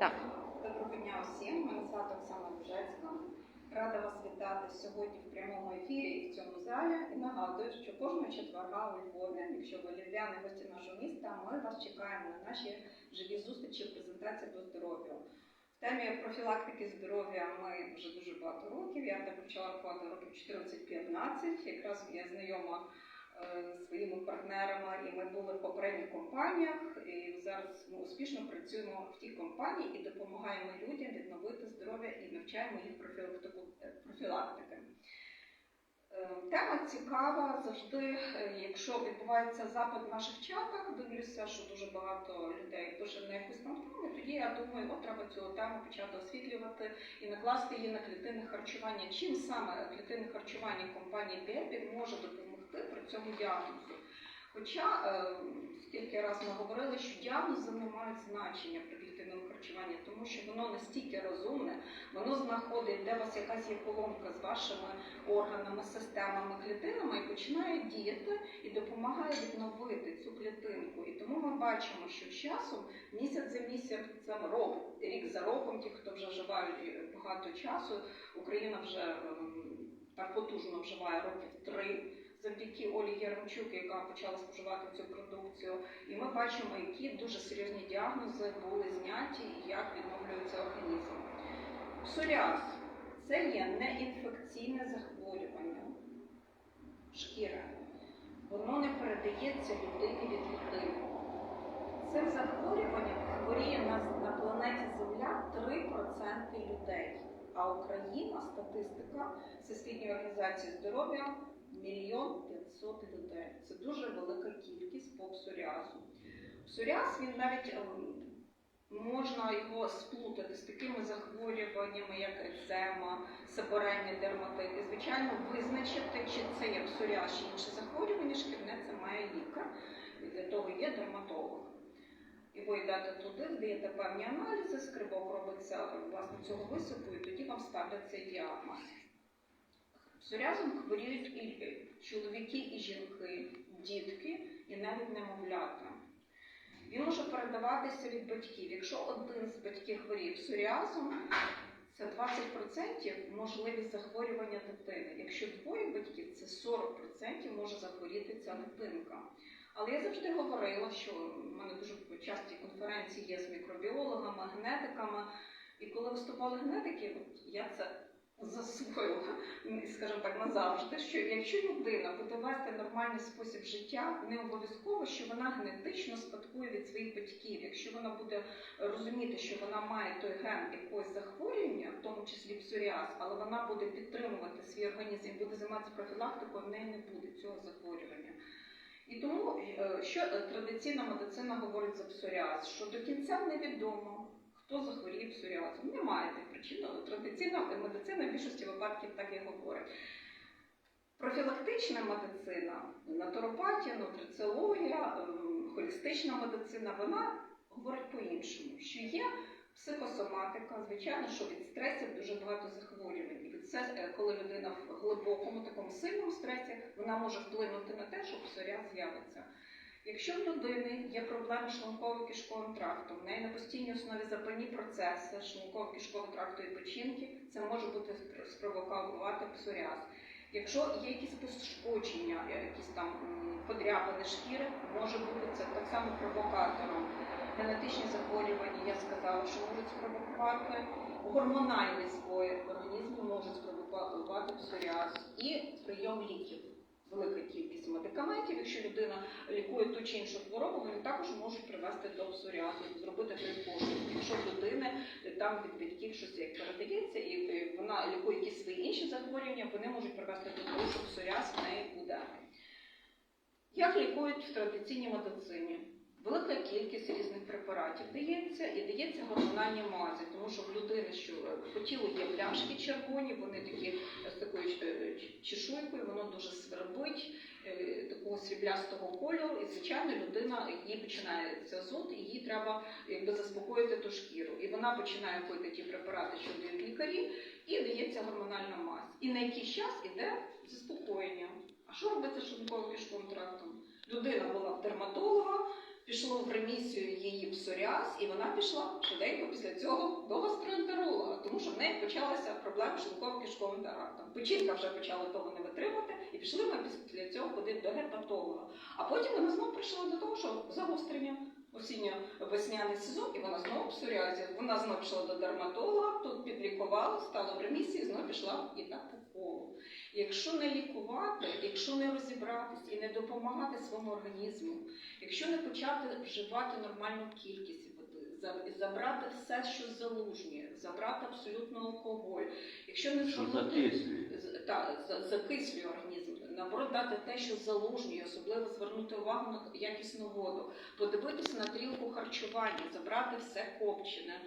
Так. Доброго дня всім. Мене звати Оксана Бужецька. Рада вас вітати сьогодні в прямому ефірі і в цьому залі. І нагадую, що кожного четверга у Львові, якщо ви львів'яни, гості нашого міста, ми вас чекаємо на наші живі зустрічі презентації до здоров'я. В темі профілактики здоров'я ми вже дуже багато років. Я так почала років 14-15. Якраз я знайома зі своїми партнерами, і ми були в попередніх компаніях. І зараз ми успішно працюємо в тій компанії і допомагаємо людям відновити здоров'я і навчаємо їх е, профілактики. Е, Тема цікава завжди, е, якщо відбувається запит в наших чатах, дивлюся, що дуже багато людей пише на якусь там тему, тоді я думаю, от треба цю тему почати освітлювати і накласти її на клітинне харчування. Чим саме клітинне харчування компанії Бебі може допомогти при цьому діагнозу? Хоча, е, скільки раз ми говорили, що діагнози не мають значення при клітинному харчуванні, тому що воно настільки розумне, воно знаходить, де у вас якась є поломка з вашими органами, системами, клітинами і починає діяти і допомагає відновити цю клітинку. І тому ми бачимо, що з часом, місяць за місяцем, рок, рік за роком, ті, хто вже вживають багато часу, Україна вже ем, так потужно вживає років три завдяки Олі Яремчук, яка почала споживати цю продукцію. І ми бачимо, які дуже серйозні діагнози були зняті і як відновлюється організм. Псоріаз це є неінфекційне захворювання шкіри. Воно не передається людині від людини. Цим захворюванням хворіє на, на планеті Земля 3% людей. А Україна, статистика Всесвітньої організації здоров'я мільйон 500 людей. Це дуже велика кількість по псоріазу. Псоріаз він навіть ем, можна його сплутати з такими захворюваннями, як екзема, сепаренний дерматит. І, звичайно, визначити, чи це є псоріаз чи інше захворювання шкірне, це має лікар. І для того є дерматолог. І ви йдете туди, здаєте певні аналізи, скрибок робиться власне цього висипу, і тоді вам ставлять цей діагноз. Псоріазом хворіють і чоловіки, і жінки, дітки, і навіть немовлята. Він може передаватися від батьків. Якщо один з батьків хворіє псоріазом, це 20% можливість захворювання дитини. Якщо двоє батьків, це 40% може захворіти ця дитинка. Але я завжди говорила, що в мене дуже часті конференції є з мікробіологами, генетиками. І коли виступали генетики, я це засвоїла, скажімо так, назавжди, що якщо людина буде вести нормальний спосіб життя, не обов'язково, що вона генетично спадкує від своїх батьків. Якщо вона буде розуміти, що вона має той ген якогось захворювання, в тому числі псоріаз, але вона буде підтримувати свій організм, буде займатися профілактикою, в неї не буде цього захворювання. І тому, е, що е, традиційна медицина говорить за псоріаз, що до кінця невідомо, хто захворіє псоріазом. Немає тих причин. але Традиційна медицина в більшості випадків так і говорить. Профілактична медицина, натуропатія, нутриціологія, ем, холістична медицина, вона говорить по-іншому, що є психосоматика, звичайно, що від стресів дуже багато захворювань. І це, е, коли людина в глибокому такому сильному стресі, вона може вплинути на те, що псоріаз з'явиться. Якщо в людини є проблеми з шлунково-кишковим трактом, в неї на постійній основі запальні процеси шлунково-кишкового тракту і печінки, це може бути спровокувати псоріаз. Якщо є якісь пошкодження, якісь там подряпини шкіри, може бути це так само провокатором. Генетичні захворювання, я сказала, що можуть спровокувати. Гормональні збої в організмі можуть спровокувати псоріаз і прийом ліків. Велика кількість медикаментів, якщо людина лікує ту чи іншу хворобу, вони також можуть привести до псоріазу, зробити пошук. Якщо в людини там від батьків щось як передається, і вона лікує якісь свої інші захворювання, вони можуть привести до того, що псоріаз в неї буде. Як лікують в традиційній медицині? Велика кількість різних препаратів дається і дається гормональні мазі, тому що в людини, що е, по тілу є пляшки червоні, вони такі чешуйкою, воно дуже свербить, е, такого сріблястого кольору, і звичайно людина їй починається зуд, і їй треба якби заспокоїти ту шкіру. І вона починає пити ті препарати, що дають лікарі, і дається гормональна мазь. І на якийсь час іде заспокоєння. А що робиться з кишковим трактом? Людина була в дерматолога. Пішло в ремісію її псоріаз, і вона пішла швиденько після цього до гастроентеролога, тому що в неї почалася проблема з шлунково-кишковим трактом. Печінка вже почала того не витримати, і пішли ми після цього ходити до гепатолога. А потім вона знову прийшла до того, що загострення осінньо-весняний сезон, і вона знову псоріазі. Вона знову пішла до дерматолога, тут підлікувала, стала в ремісії, знову пішла і так. Якщо не лікувати, якщо не розібратись і не допомагати своєму організму, якщо не почати вживати нормальну кількість води, забрати все, що залужнює, забрати абсолютно алкоголь, якщо не та, закислює організм, наоборот дати те, що залужнює, особливо звернути увагу на якісну воду, подивитися на тарілку харчування, забрати все копчене,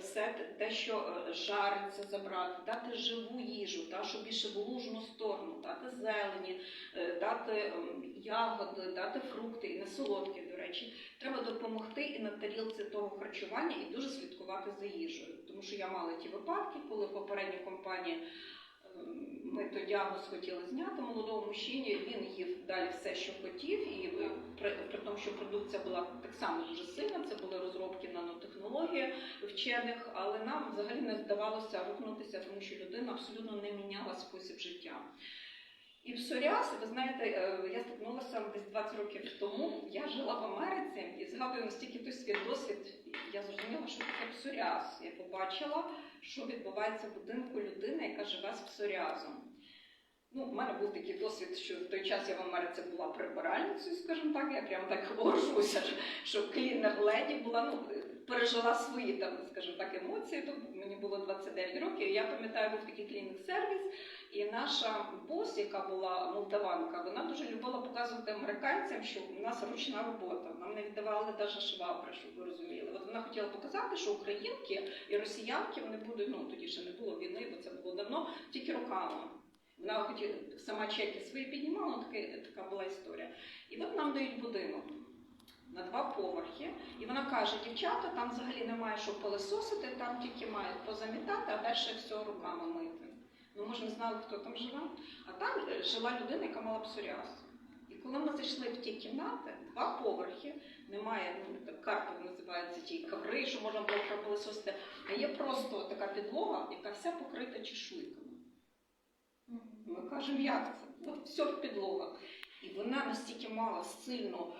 все те- що е, жариться, забрати, дати живу їжу, та, що більше в лужну сторону, дати зелені, е, дати ем, ягоди, дати фрукти і не солодкі, до речі. Треба допомогти і на тарілці того харчування і дуже слідкувати за їжею. Тому що я мала ті випадки, коли попередня компанія ми той діагноз хотіли зняти молодому мужчині, він їв далі все, що хотів, і е, при, при тому, що продукція була так само дуже сильна, це були розробки нанотехнології вчених, але нам взагалі не вдавалося рухнутися, тому що людина абсолютно не міняла спосіб життя. І псоріаз, ви знаєте, е, я стикнулася десь 20 років тому. Я жила в Америці і згадую настільки той свій досвід. Я зрозуміла, що таке псоріаз. Я побачила, що відбувається в будинку людини, яка живе з псоріазом. Ну, у мене був такий досвід, що в той час я в Америці була прибиральницею, скажімо так, я прямо так горжуся, що клінер леді була, ну, пережила свої там, скажімо так, емоції. Тут мені було 29 років. Я пам'ятаю, був такий клінік-сервіс, і наша бос, яка була молдаванка, вона дуже любила показувати американцям, що у нас ручна робота. Нам не віддавали навіть швабри, щоб ви розуміли. От вона хотіла показати, що українки і росіянки вони будуть, ну тоді ще не було війни, бо це було давно, тільки руками. Вона хотіла сама чеки свої піднімала, ну, така, така була історія. І от нам дають будинок на два і вона каже: дівчата, там взагалі немає що пилососити, там тільки мають позамітати, а далі все руками мити. Ну, ми ж не знали, хто там живе. А там жила людина, яка мала псоріаз. І коли ми зайшли в ті кімнати, два поверхи, немає ну, так, називається ті коври, що можна було пропилососити, а є просто така підлога, яка вся покрита чешуйками. Ми кажемо, як це? От все в підлогах. І вона настільки мала сильно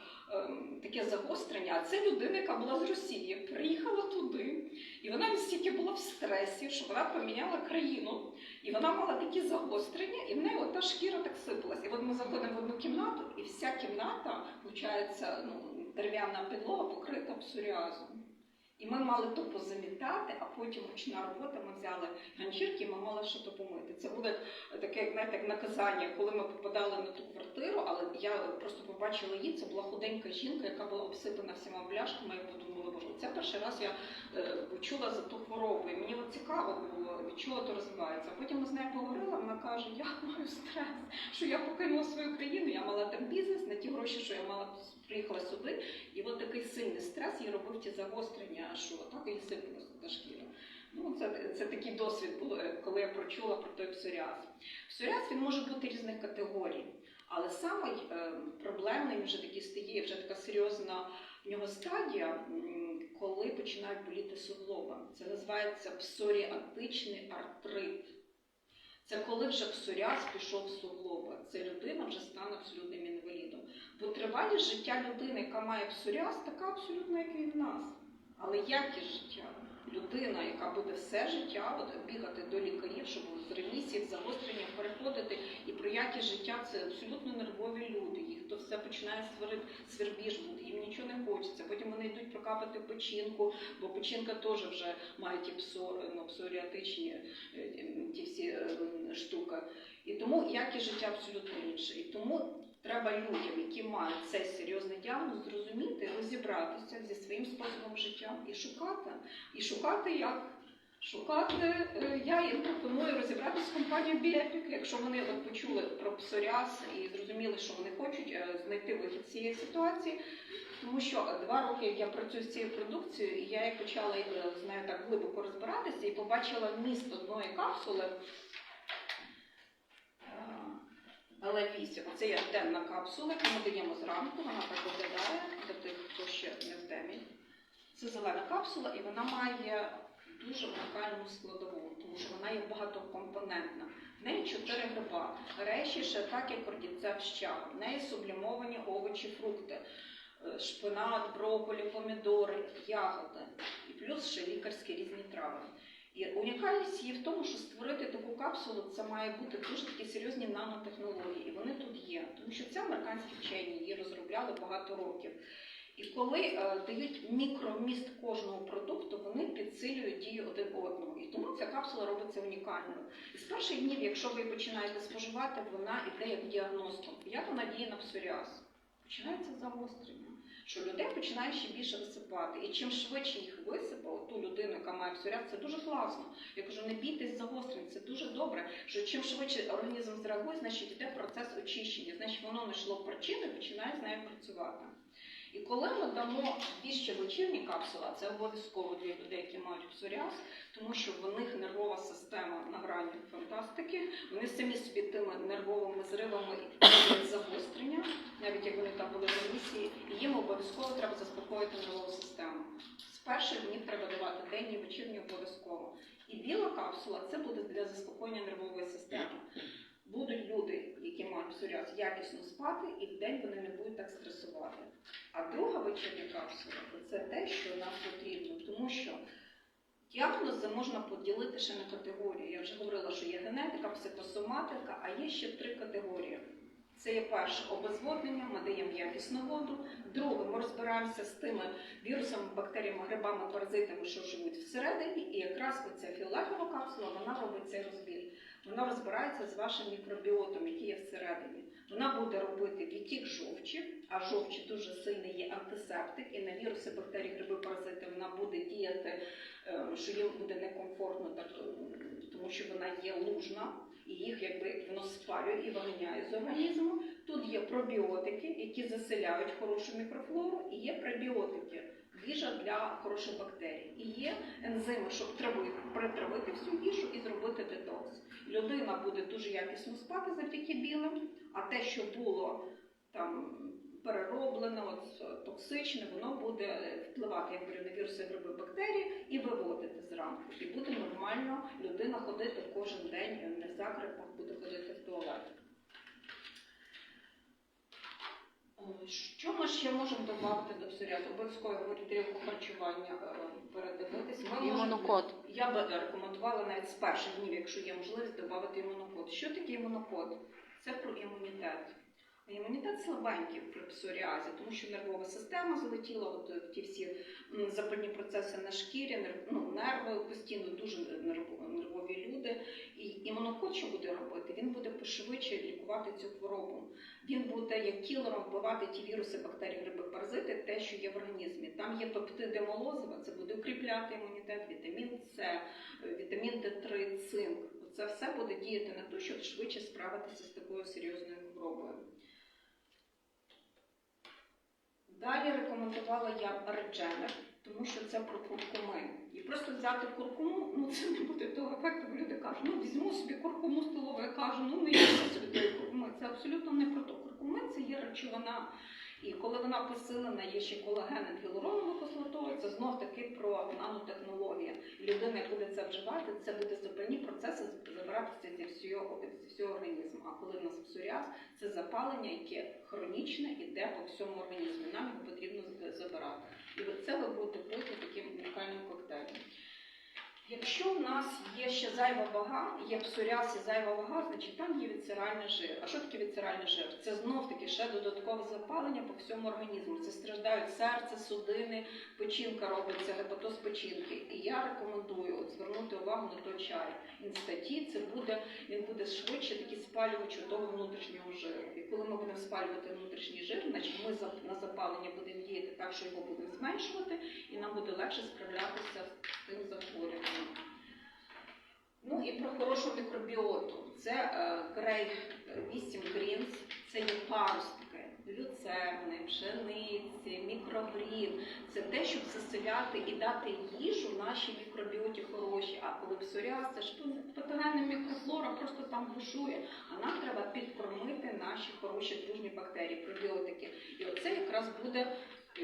таке загострення, а це людина, яка була з Росії, приїхала туди, і вона настільки була в стресі, що вона поміняла країну. І вона мала такі загострення, і в неї ота шкіра так сипалась. І от ми заходимо в одну кімнату, і вся кімната, виходить, ну, дерев'яна підлога покрита псоріазом. І ми мали то позамітати, а потім ручна робота, ми взяли ганчірки, ми мали ще то помити. Це буде таке, знаєте, як наказання, коли ми попадали на ту квартиру, але я просто побачила її, це була худенька жінка, яка була обсипана всіма бляшками, і подумала, боже, це перший раз я е, чула за ту хворобу, і мені цікаво було, від чого то розвивається. Потім ми з нею поговорила, вона каже, я маю стрес, що я покинула свою країну, я мала там бізнес на ті гроші, що я мала приїхала сюди, і от такий сильний стрес їй робив ті загострення, що так і сипалася та шкіра. Ну, це, це такий досвід був, е, коли я прочула про той псоріаз. Псоріаз він може бути різних категорій, але самий е, вже такий стає, вже така серйозна в нього стадія, коли починають боліти суглоби. Це називається псоріатичний артрит. Це коли вже псоріаз пішов з суглоба. Це людина вже стане абсолютним інвалідом. Бо тривалість життя людини, яка має псоріаз, така абсолютно, як і в нас. Але якість життя? Людина, яка буде все життя бігати до лікарів, щоб з ремісії, загострення переходити, і про якість життя це абсолютно нервові люди. Їх то все починає свирити, свербіж їм нічого не хочеться. Потім вони йдуть прокапати печінку, бо печінка теж вже має ті псо, ну, псоріатичні е, ті всі е, штуки. І тому якість життя абсолютно інше. І тому треба людям, які мають цей серйозний діагноз, зрозуміти, розібратися зі своїм способом життя і шукати. І шукати як? Шукати, е, я їм пропоную розібратися з компанією Біепік, якщо вони от почули про псоріаз і зрозуміли, що вони хочуть е, знайти вихід з цієї ситуації. Тому що два роки як я працюю з цією продукцією, і я почала е, з нею так глибоко розбиратися і побачила вміст одної капсули. Е, Л8. Це є денна капсула, яку ми даємо зранку. Вона так виглядає для тих, хто ще не в темі. Це зелена капсула, і вона має дуже унікальну складову, тому що вона є багатокомпонентна. В неї чотири гриба. Так, як кордіцеп ща. В неї сублімовані овочі, фрукти, е, шпинат, брокколі, помідори, ягоди. І плюс ще лікарські різні трави. І унікальність її в тому, що створити таку капсулу це має бути дуже такі серйозні нанотехнології, і вони тут є, тому що це американські вчені її розробляли багато років. І коли е, дають мікровміст кожного продукту, вони підсилюють дію один одного. І тому ця капсула робиться унікальною. І з перших днів, якщо ви починаєте споживати, вона йде як діагностом. Як вона діє на псоріаз? Починається загострення. Що людей починає ще більше висипати. І чим швидше їх висипало, ту людину, яка має псоріаз, це дуже класно. Я кажу, не бійтесь загострень, це дуже добре. Що чим швидше організм зреагує, значить йде процес очищення, значить воно знайшло причину і починає з нею працювати. І коли ми дамо дві вечірні капсули, це обов'язково для людей, які мають псоріаз, тому що в них нервова система на грані фантастики, вони самі собі тими нервовими зривами і загострення, навіть як вони там були в ремісії, і їм обов'язково треба заспокоїти нервову систему. З перших днів треба давати денні, вечірні обов'язково. І біла капсула це буде для заспокоєння нервової системи. Будуть люди, які мають псоріаз, якісно спати, і в день вони не будуть так стресувати. А друга вечірня капсула це те, що нам потрібно, тому що діагнози можна поділити ще на категорії. Я вже говорила, що є генетика, психосоматика, а є ще три категорії. Це є перше обезводнення, ми даємо якісну воду. Друге, ми розбираємося з тими вірусами, бактеріями, грибами, паразитами, що живуть всередині, і якраз оця філегова капсула вона робить цей розбір. Вона розбирається з вашим мікробіотом, який є всередині. Вона буде робити відтік жовчі, а жовчі дуже сильний є антисептик, і на віруси, бактерії, гриби, паразити вона буде діяти, е, що їм буде некомфортно, так, е, тому що вона є лужна, і їх якби воно спалює і виганяє з організму. Тут є пробіотики, які заселяють хорошу мікрофлору, і є пребіотики. Їжа для хороших бактерій. І є ензими, щоб трави- притравити всю їжу і зробити детокс. Людина буде дуже якісно спати завдяки білим, а те, що було там перероблене, от, е, токсичне, воно буде впливати як говорю, на віруси, гриби, бактерії і виводити зранку. І буде нормально людина ходити кожен день, е, не в закрепах, буде ходити в туалет. Е, Що ми ще можемо додати до псоріазу? Обов'язково тарілку харчування передивитись. Ми можемо- Імунокод. я би рекомендувала навіть з перших днів, якщо є можливість, додати імунокод. Що таке імунокод? Це про імунітет. Імунітет слабенький при псоріазі, тому що нервова система залетіла, от е, ті всі запальні процеси на шкірі, нерв- ну, нерви постійно дуже нервові люди. І імунокод буде робити? Він буде пошвидше лікувати цю хворобу. Він буде як кілером вбивати ті віруси, бактерії, гриби, паразити, те, що є в організмі. Там є пептиди молозива, це буде укріпляти імунітет, вітамін С, е, вітамін Д3, цинк. Це все буде діяти на те, щоб швидше справитися з такою серйозною хворобою. Далі рекомендувала я редженер, тому що це про куркуми. І просто взяти куркуму, ну це не буде того ефекту, бо люди кажуть, ну візьму собі куркуму столову, я кажу, ну не їм собі тої куркуми. Це абсолютно не про то. Куркуми це є речовина. І коли вона посилена, є ще колаген гіалуроновою кислотою, це знов таки про нанотехнології. Буде це запальні процеси забиратися зі всього, зі всього організму. А коли в нас псоріаз, це запалення, яке хронічне іде по всьому організму. Нам його потрібно забирати. І це ви будете пити таким унікальним коктейлем. Якщо в нас є ще зайва вага, є псоріаз і зайва вага, значить там є віцеральний жир. А що таке віцеральний жир? Це знов таки ще додаткове запалення по всьому організму. Це страждають серце, судини, печінка робиться, гепатоз печінки. І я рекомендую от, звернути увагу на той чай. Інстаті це буде, він буде швидше такий спалювач того внутрішнього жиру. І коли ми будемо спалювати внутрішній жир, значить ми за- на запалення будемо діяти так, що його будемо зменшувати, і нам буде легше справлятися з тим захворюванням. Ну і про хорошу мікробіоту. Це е, Грей 8 Greens, це є паростки. Люцерни, пшениці, мікрогрін. Це те, щоб заселяти і дати їжу нашій мікробіоті хороші. А коли псоріаз, це ж патогенна мікрофлора просто там бушує. А нам треба підкормити наші хороші дружні бактерії, пробіотики. І оце якраз буде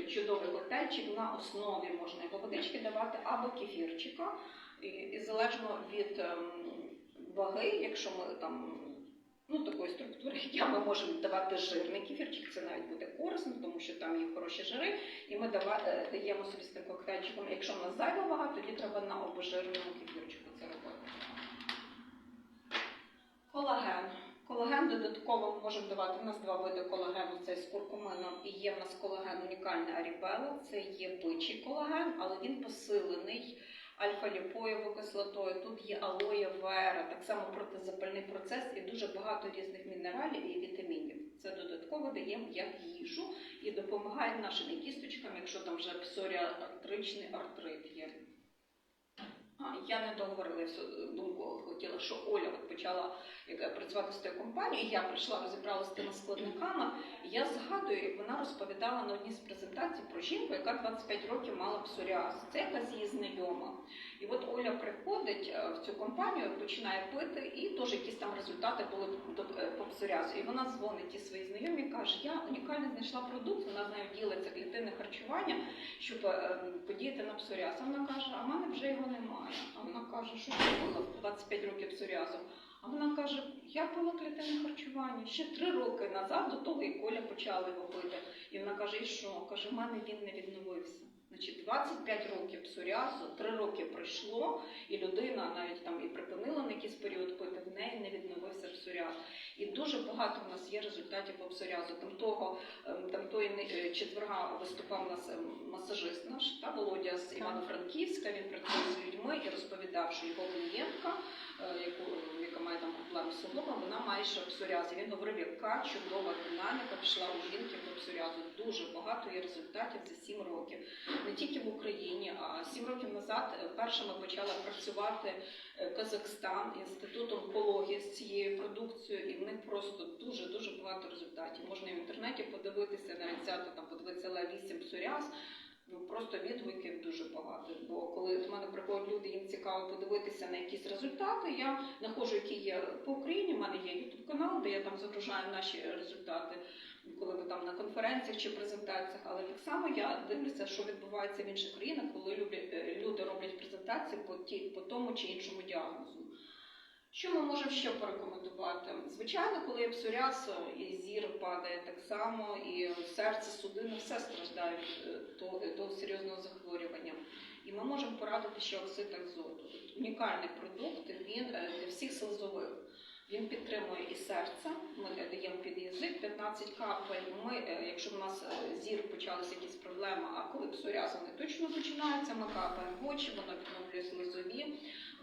чудовий коктейльчик на основі можна або водички давати, або кефірчика. І, і залежно від ем, ваги, якщо ми там ну, такої структури, як ми можемо давати жирний кефірчик, це навіть буде корисно, тому що там є хороші жири, і ми е, даємо собі з тим коктейльчиком. Якщо в нас зайва вага, тоді треба на обезжиреному кефірчику це робити. Колаген. Колаген додатково ми можемо давати. У нас два види колагену: це з куркумином і є в нас колаген унікальний арібела. Це є бичий колаген, але він посилений альфа-ліпоєвою кислотою. Тут є алоє вера, так само протизапальний процес і дуже багато різних мінералів і вітамінів. Це додатково даємо як їжу і допомагає нашим кісточкам, якщо там вже псоріатричний артрит є. А, я не договорила всю думку, хотіла, що Оля от почала як, працювати з тою компанією, я прийшла, розібралася з тими складниками, і я згадую, як вона розповідала на одній з презентацій про жінку, яка 25 років мала псоріаз. Це якась її знайома. І от Оля приходить е, в цю компанію, починає пити, і теж якісь там результати були е, по псоріазу. І вона дзвонить і свої знайомі каже, я унікально знайшла продукт, вона з нею ділиться клітини харчування, щоб е, подіяти на псоріаз. Вона каже, а в мене вже його немає. А вона каже, що було в 25 років псоріазу. А вона каже, я пила клітинне харчування ще три роки назад, до того, як Коля почала його пити. І вона каже, і що? Каже, в мене він не відновився. Значить, 25 років псоріазу, 3 роки пройшло, і людина навіть там і припинила на якийсь період пити, в неї не відновився псоріаз. І дуже багато в нас є результатів по псоріазу. Там того, ем, там тої е, четверга виступав у нас ем, масажист наш, та Володя з Івано-Франківська. Він працює з людьми і розповідав, що його клієнтка, яка має там проблеми з суглобом, вона має ще псоріаз. І він говорив, яка чудова динаміка пішла у жінки по псоріазу. Дуже багато є результатів за 7 років. Не тільки в Україні, а 7 років назад е, першими почала працювати е, Казахстан інститут онкології з цією продукцією, і в них просто дуже дуже багато результатів. Можна і в інтернеті подивитися, навіть взяти там подивитися ла 8 псоріаз. Ну просто відгуків дуже багато. Бо коли до мене приходять люди, їм цікаво подивитися на якісь результати. Я знаходжу, які є по Україні. У мене є youtube канал, де я там загружаю наші результати, коли ми там на конференціях чи презентаціях. Але так само я дивлюся, що відбувається в інших країнах, коли е, люди роблять презентації по ті по тому чи іншому діагнозу. Що ми можемо ще порекомендувати? Звичайно, коли є псоріаз, і зір падає так само, і серце, судини, все страждають е, серйозного захворювання. І ми можемо порадити ще оксид азоту. Унікальний продукт, він е, для всіх слизових. Він підтримує і серце, ми е, даємо під язик 15 капель. Ми, е, якщо в нас зір почалися якісь проблеми, а коли псоріаз вони точно починаються, ми капаємо очі, воно відновлює слизові.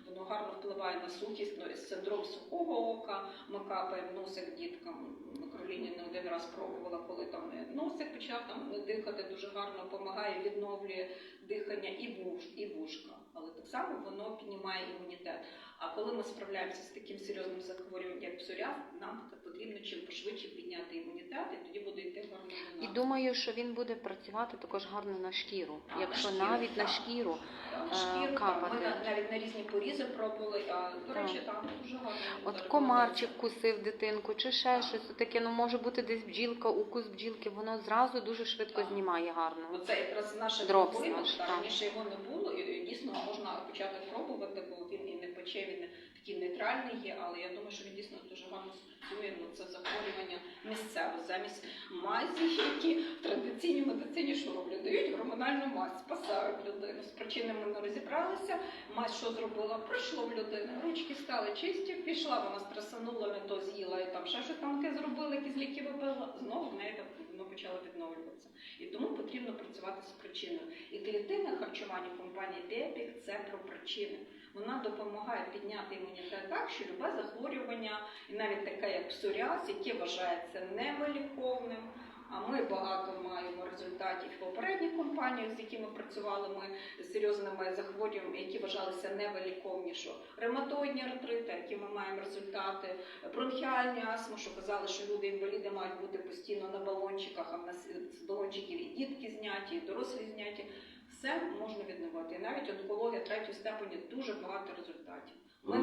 Воно гарно впливає на сухість, ну, синдром сухого ока. Ми капаємо носик діткам. Кроліні не один раз пробувала, коли там носик почав там дихати, дуже гарно допомагає, відновлює дихання і вуш, і вушка. Але так само воно піднімає імунітет. А коли ми справляємося з таким серйозним захворюванням, як псоріаз, нам потрібно чим пошвидше підняти імунітет, і тоді буде йти гарна І думаю, що він буде працювати також гарно на шкіру. А, на Якщо шкіру, навіть на шкіру, Там е, шкіру, там, капати. ми навіть на різні порізи пробували, а до Так. речі, там дуже гарно. от комарчик кусив дитинку, чи ще щось таке, ну може бути десь бджілка, укус бджілки, воно зразу дуже швидко Так. знімає гарно. Оце якраз наше так, так. раніше його не було, і дійсно можна почати пробувати, бо він і не пече, він такий нейтральний є, але я думаю, що він дійсно дуже гарно спрацює. Ну, це захворювання місцеве. Замість мазі, які в традиційній медицині що роблять? Дають гормональну мазь, спасають людину. З причинами не розібралися. Мазь що зробила? Пройшло в людини. Ручки стали чисті, пішла, вона стресанула, не то з'їла і там ще щось там таке зробила, якісь ліки випила. Знову в неї воно почало відновлюватися. І тому потрібно працювати з причиною. І клітинне харчування компанії Депік це про причини. Вона допомагає підняти імунітет так, що любе захворювання, і навіть таке як псоріаз, яке вважається невиліковним, А ми багато маємо результатів в попередніх компаніях, з якими працювали ми з серйозними захворюваннями, які вважалися невиліковні, що ревматоїдні артрити, які ми маємо результати, бронхіальні астми, що казали, що люди інваліди мають бути постійно на балончиках, а в нас з балончиків і дітки зняті, і дорослі зняті. Все можна відновити. І навіть онкологія третьої степені дуже багато результатів. Ми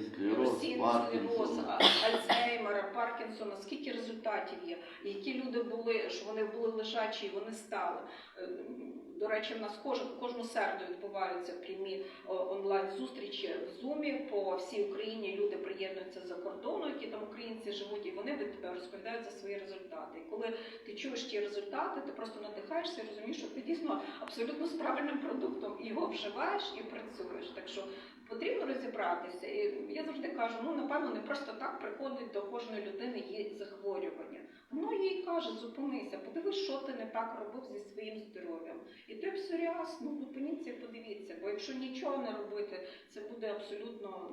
склероз, склероз, Альцгеймера, Паркінсона, скільки результатів є, які люди були, що вони були лежачі, вони стали. До речі, в нас кожен, кожну середу відбуваються прямі онлайн зустрічі в Зумі по всій Україні. Люди приєднуються за кордону, які там українці живуть, і вони від тебе розповідають за свої результати. І коли ти чуєш ті результати, ти просто надихаєшся і розумієш, що ти дійсно абсолютно з правильним продуктом його вживаєш і працюєш. Так що потрібно розібратися. І я завжди кажу: ну напевно, не просто так приходить до кожної людини є захворювання. Воно їй каже, зупинися, подивись, що ти не так робив зі своїм здоров'ям. І ти псоріаз, ну зупиніться подивіться. Бо якщо нічого не робити, це буде абсолютно,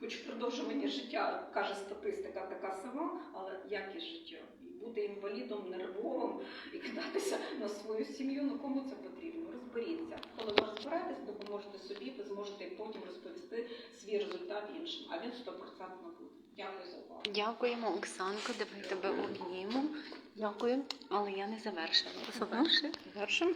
хоч продовжування життя, каже статистика, така сама, але якість життя. Бути інвалідом нервовим і кидатися на свою сім'ю, ну кому це потрібно? Розберіться. Коли ви розберетесь, допоможете собі, ви зможете потім розповісти свій результат іншим, а він стопроцентно буде. Дякую за увагу. Дякуємо, Оксанко. Давай тебе обніму. Дякую. Але я не завершила. Заверши. Завершимо.